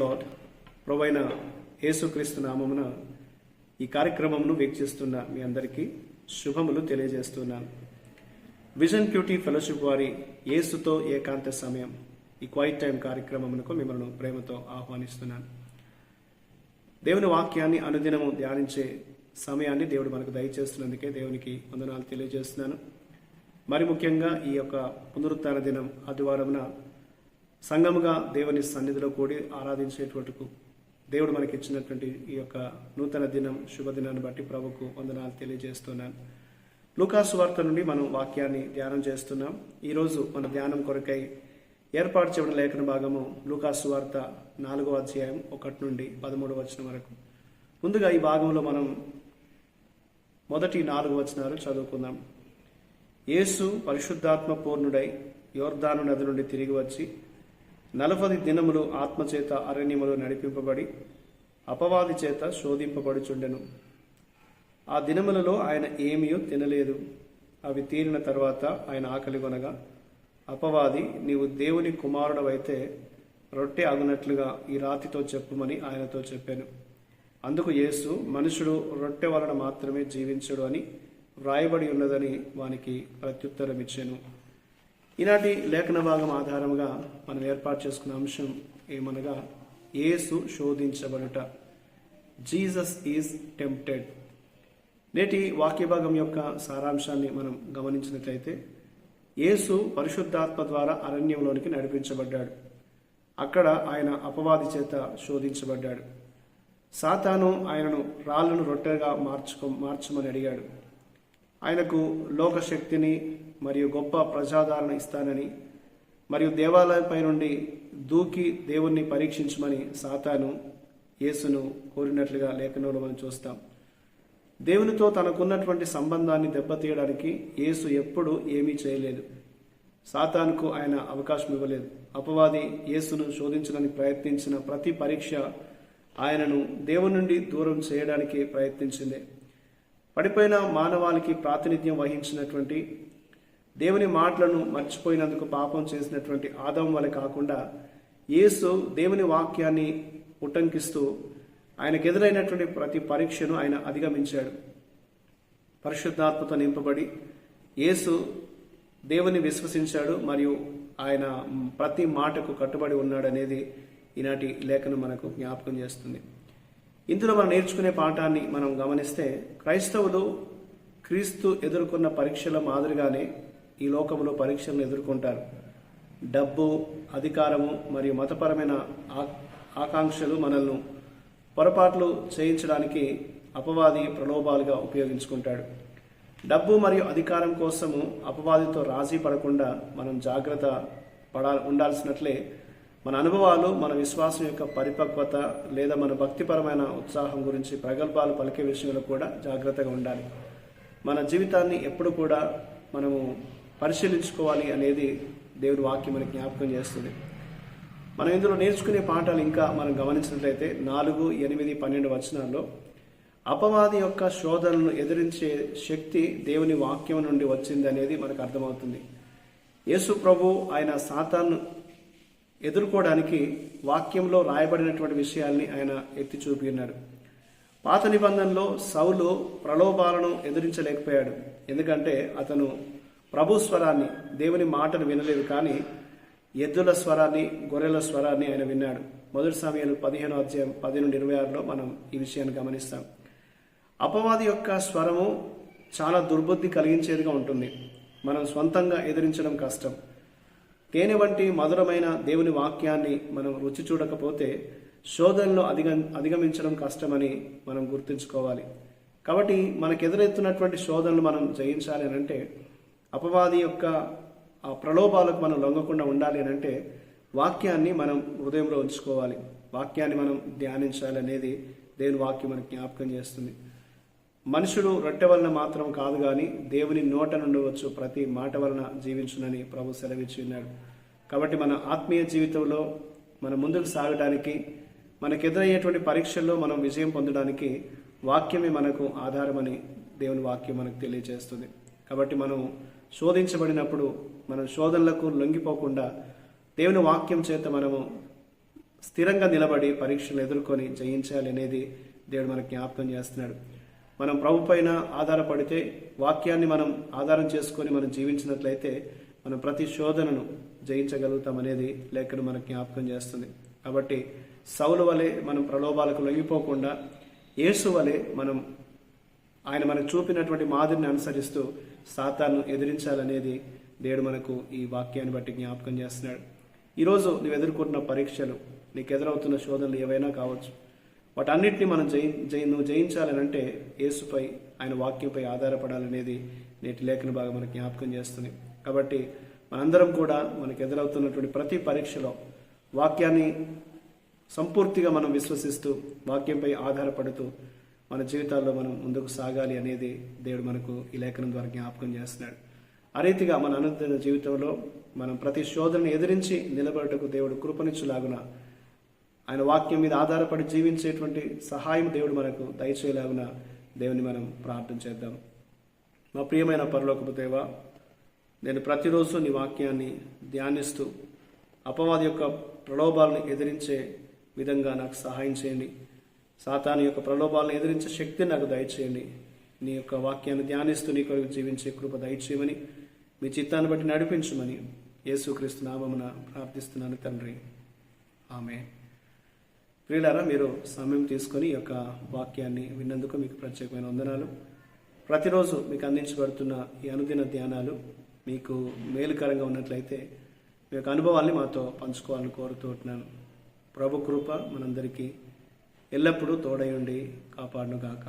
Lord ప్రొవైన యేసుక్రీస్తు నామమున ఈ కార్యక్రమమును వీక్షిస్తున్న మీ అందరికీ శుభములు తెలియజేస్తున్నాను. విజన్ క్యూటీ ఫెలోషిప్ వారి యేసుతో ఏకాంత సమయం ఈ క్వైట్ టైం కార్యక్రమమునకు మిమ్మల్ని ప్రేమతో ఆహ్వానిస్తున్నాను. దేవుని వాక్యాన్ని అనుదినము ధ్యానించే సమయాన్ని దేవుడు మనకు దయచేస్తున్నందుకే దేవునికి వందనాలు తెలియజేస్తున్నాను. మరి ముఖ్యంగా ఈ యొక్క పునరుత్న దినం ఆదివారమున సంగముగా దేవుని సన్నిధిలో కూడి ఆరాధించేటట్టుకు దేవుడు మనకి ఇచ్చినటువంటి ఈ యొక్క నూతన దినం శుభదినాన్ని బట్టి ప్రభుకు వందనాలు తెలియజేస్తున్నాను. లూకాసు వార్త నుండి మనం వాక్యాన్ని ధ్యానం చేస్తున్నాం. ఈరోజు మన ధ్యానం కొరకై ఏర్పాటు చేయడం లేఖన భాగము లూకాసు వార్త నాలుగో అధ్యాయం ఒకటి నుండి పదమూడు వచనం వరకు. ముందుగా ఈ భాగంలో మనం మొదటి నాలుగు వచనాలు చదువుకుందాం. యేసు పరిశుద్ధాత్మ పూర్ణుడై యోర్దాను నది నుండి తిరిగి వచ్చి నలభై దినములు ఆత్మచేత అరణ్యములో నడిపింపబడి అపవాది చేత శోధింపబడుచుండెను. ఆ దినములలో ఆయన ఏమియో తినలేదు. అవి తీరిన తర్వాత ఆయన ఆకలి కొనగా అపవాది నీవు దేవుని కుమారుడవైతే రొట్టె అగునట్లుగా ఈ రాతితో చెప్పుమని ఆయనతో చెప్పాను. అందుకు యేసు మనుషుడు రొట్టె వలన మాత్రమే జీవించడు అని వ్రాయబడి ఉన్నదని వానికి ప్రత్యుత్తరం ఇచ్చాను ఈనాటి లేఖన భాగం ఆధారంగా మనం ఏర్పాటు చేసుకున్న అంశం ఏమనగా ఏసు శోధించబడుట. Jesus is tempted. నేటి వాక్య భాగం యొక్క సారాంశాన్ని మనం గమనించినట్లయితే యేసు పరిశుద్ధాత్మ ద్వారా అరణ్యంలోనికి నడిపించబడ్డాడు. అక్కడ ఆయన అపవాది చేత శోధించబడ్డాడు. సాతాను ఆయనను రాళ్ళను రొట్టెగా మార్చుకో మార్చమని అడిగాడు. ఆయనకు లోకశక్తిని మరియు గొప్ప ప్రజాదరణ ఇస్తానని మరియు దేవాలయంపై నుండి దూకి దేవుణ్ణి పరీక్షించమని సాతాను యేసును కోరినట్లుగా లేఖనంలో మనం చూస్తాం. దేవునితో తనకున్నటువంటి సంబంధాన్ని దెబ్బతీయడానికి యేసు ఎప్పుడు ఏమీ చేయలేదు. సాతానుకు ఆయన అవకాశం ఇవ్వలేదు. అపవాది యేసును శోధించడానికి ప్రయత్నించిన ప్రతి పరీక్ష ఆయనను దేవుని నుండి దూరం చేయడానికి ప్రయత్నించింది. పడిపోయిన మానవాళికి ప్రాతినిధ్యం వహించినటువంటి దేవుని మాటలను మర్చిపోయినందుకు పాపం చేసినటువంటి ఆదం వలె కాకుండా యేసు దేవుని వాక్యాన్ని ఉటంకిస్తూ ఆయనకు ఎదురైనటువంటి ప్రతి పరీక్షను ఆయన అధిగమించాడు. పరిశుద్ధాత్మతో నింపబడి యేసు దేవుని విశ్వసించాడు మరియు ఆయన ప్రతి మాటకు కట్టుబడి ఉన్నాడనేది ఈనాటి లేఖను మనకు జ్ఞాపకం చేస్తుంది. ఇందులో మనం నేర్చుకునే పాఠాన్ని మనం గమనిస్తే క్రైస్తవులు క్రీస్తు ఎదుర్కొన్న పరీక్షల మాదిరిగానే ఈ లోకంలో పరీక్షలను ఎదుర్కొంటారు. డబ్బు అధికారము మరియు మతపరమైన ఆకాంక్షలు మనల్ని పొరపాట్లు చేయించడానికి అపవాది ప్రలోభాలుగా ఉపయోగించుకుంటాడు. డబ్బు మరియు అధికారం కోసము అపవాదితో రాజీ పడకుండా మనం జాగ్రత్త పడా ఉండాల్సినట్లే మన అనుభవాలు మన విశ్వాసం యొక్క పరిపక్వత లేదా మన భక్తిపరమైన ఉత్సాహం గురించి ప్రగల్భాలు పలికే విషయంలో కూడా జాగ్రత్తగా ఉండాలి. మన జీవితాన్ని ఎప్పుడు కూడా మనము పరిశీలించుకోవాలి అనేది దేవుడి వాక్యం మనకి జ్ఞాపకం చేస్తుంది. మనం ఇందులో నేర్చుకునే పాఠాలు ఇంకా మనం గమనించినట్లయితే నాలుగు ఎనిమిది పన్నెండు వచనాల్లో అపవాది యొక్క శోధనను ఎదిరించే శక్తి దేవుని వాక్యం నుండి వచ్చింది అనేది మనకు అర్థమవుతుంది. యేసు ప్రభు ఆయన సాతాను ఎదుర్కోవడానికి వాక్యంలో రాయబడినటువంటి విషయాల్ని ఆయన ఎత్తి చూపినాడు పాత నిబంధనలో సౌలు ప్రలోభాలను ఎదిరించలేకపోయాడు. ఎందుకంటే అతను ప్రభు స్వరాన్ని దేవుని మాటను వినలేదు కానీ ఎద్దుల స్వరాన్ని గొర్రెల స్వరాన్ని ఆయన విన్నాడు. మొదటి సమయంలో పదిహేను అధ్యాయం పది నుండి ఇరవై ఆరులో మనం ఈ విషయాన్ని గమనిస్తాం. అపవాది యొక్క స్వరము చాలా దుర్బుద్ధి కలిగించేదిగా ఉంటుంది. మనం సొంతంగా ఎదిరించడం కష్టం. తేనె వంటి మధురమైన దేవుని వాక్యాన్ని మనం రుచి చూడకపోతే శోధనలో అధిగ అధిగమించడం కష్టమని మనం గుర్తుంచుకోవాలి. కాబట్టి మనకు ఎదురెత్తున్నటువంటి శోధనలు మనం జయించాలి అని అంటే అపవాది యొక్క ఆ ప్రలోభాలకు మనం లొంగకుండా ఉండాలి అని అంటే వాక్యాన్ని మనం హృదయంలో ఉంచుకోవాలి. వాక్యాన్ని మనం ధ్యానించాలి అనేది దేవుని వాక్యం మనకు జ్ఞాపకం చేస్తుంది. మనుషుడు రొట్టె వలన మాత్రం కాదు కానీ దేవుని నోట నుండవచ్చు ప్రతి మాట వలన జీవించునని ప్రభు సెలవిచ్చి ఉన్నాడు. కాబట్టి మన ఆత్మీయ జీవితంలో మనం ముందుకు సాగడానికి మనకు ఎదురయ్యేటువంటి పరీక్షల్లో మనం విజయం పొందడానికి వాక్యమే మనకు ఆధారమని దేవుని వాక్యం మనకు తెలియజేస్తుంది. కాబట్టి మనం శోధించబడినప్పుడు మనం శోధనలకు లొంగిపోకుండా దేవుని వాక్యం చేత మనము స్థిరంగా నిలబడి పరీక్షలు ఎదుర్కొని జయించాలి అనేది దేవుడు మనకు జ్ఞాపకం చేస్తున్నాడు. మనం ప్రభు పైన ఆధారపడితే వాక్యాన్ని మనం ఆధారం చేసుకొని మనం జీవించినట్లయితే మనం ప్రతి శోధనను జయించగలుగుతాం అనేది లేఖను మనకు జ్ఞాపకం చేస్తుంది. కాబట్టి సౌలు వలె మనం ప్రలోభాలకు లొంగిపోకుండా యేసు వలె మనం ఆయన మనకు చూపినటువంటి మాదిరిని అనుసరిస్తూ సాతాను ఎదిరించాలనేది దేవుడు మనకు ఈ వాక్యాన్ని బట్టి జ్ఞాపకం చేస్తున్నాడు. ఈరోజు నువ్వు ఎదుర్కొంటున్న పరీక్షలు నీకు ఎదురవుతున్న శోధనలు ఏవైనా కావచ్చు. వాటన్నిటిని మనం జయి జయి నువ్వు జయించాలని అంటే యేసుపై ఆయన వాక్యంపై ఆధారపడాలనేది నేటి లేఖన బాగా మనకు జ్ఞాపకం చేస్తుంది. కాబట్టి మనందరం కూడా మనకు ఎదురవుతున్నటువంటి ప్రతి పరీక్షలో వాక్యాన్ని సంపూర్తిగా మనం విశ్వసిస్తూ వాక్యంపై ఆధారపడుతూ మన జీవితాల్లో మనం ముందుకు సాగాలి అనేది దేవుడు మనకు ఈ లేఖనం ద్వారా జ్ఞాపకం చేస్తున్నాడు. ఆ రీతిగా మన అనుదిన జీవితంలో మనం ప్రతి శోధనను ఎదిరించి నిలబడటకు దేవుడు కృపనిచ్చులాగున ఆయన వాక్యం మీద ఆధారపడి జీవించేటువంటి సహాయం దేవుడు మనకు దయచేయలాగున దేవుని మనం ప్రార్థన చేద్దాం. మా ప్రియమైన పరలోకపు దేవ నేను ప్రతిరోజు నీ వాక్యాన్ని ధ్యానిస్తూ అపవాది యొక్క ప్రలోభాలను ఎదిరించే విధంగా నాకు సహాయం చేయండి. సాతాను యొక్క ప్రలోభాలను ఎదిరించే శక్తి నాకు దయచేయండి. నీ యొక్క వాక్యాన్ని ధ్యానిస్తూ నీ కొరకు జీవించే కృప దయచేయమని మీ చిత్తాన్ని బట్టి నడిపించమని యేసుక్రీస్తు నామమున ప్రార్థిస్తున్నాను తండ్రి. ఆమె ప్రియులారా మీరు సమయం తీసుకొని ఈ యొక్క వాక్యాన్ని విన్నందుకు మీకు ప్రత్యేకమైన వందనాలు. ప్రతిరోజు మీకు అందించబడుతున్న ఈ అనుదిన ధ్యానాలు మీకు మేలుకరంగా ఉన్నట్లయితే మీ యొక్క అనుభవాల్ని మాతో పంచుకోవాలని కోరుతూ ఉంటున్నాను. ప్రభు కృప మనందరికీ ఎల్లప్పుడూ తోడై ఉండి కాపాడును గాక